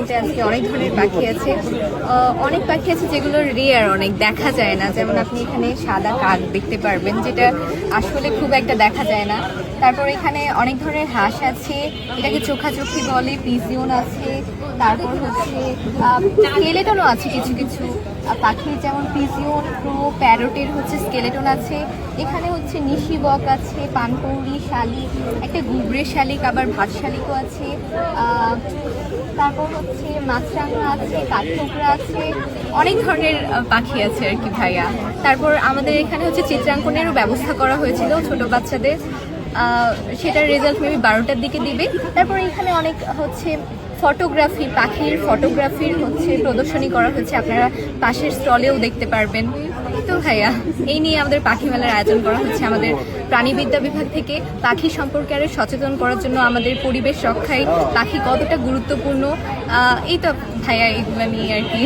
এক্সিবিশনেতে আজকে অনেক ধরনের পাখি আছে। অনেক পাখি আছে যেগুলো রেয়ার অনেক দেখা যায় না। যেমন আপনি এখানে সাদা কাক দেখতে পারবেন, যেটা আসলে খুব একটা দেখা যায় না। তারপর এখানে অনেক ধরনের হাঁস আছে, এটাকে চোখাচোখি বলে, পিজিওন আছে, তারপর হচ্ছে স্কেলেটনও আছে কিছু কিছু। পাখির যেমন পিজিওন প্রো প্যারোটের হচ্ছে স্কেলেটন আছে। এখানে হচ্ছে নিশি বক আছে, পানকৌড়ি, শালিক, একটা গুবরে শালিক, আবার ভাত শালিকও আছে। তারপর হচ্ছে মাছরাঙা আছে, কাঠঠোকরা আছে, অনেক ধরনের পাখি আছে আর কি ভাইয়া। তারপর আমাদের এখানে হচ্ছে চিত্রাঙ্কনেরও ব্যবস্থা করা হয়েছিল ছোট বাচ্চাদের। সেটার রেজাল্ট মেবি বারোটার দিকে দিবে। তারপর এখানে অনেক হচ্ছে ফটোগ্রাফি পাখির ফটোগ্রাফির হচ্ছে প্রদর্শনী করা হচ্ছে আপনারা পাশের স্টলেও দেখতে পারবেন। তো ভাইয়া, এই নিয়ে আমাদের পাখি মেলার আয়োজন করা হচ্ছে আমাদের প্রাণীবিদ্যা বিভাগ থেকে। পাখি সম্পর্কে আরও সচেতন করার জন্য আমাদের পরিবেশ রক্ষায় পাখি কতটা গুরুত্বপূর্ণ এই তো ভাইয়া, এগুলো নিয়ে আর কি।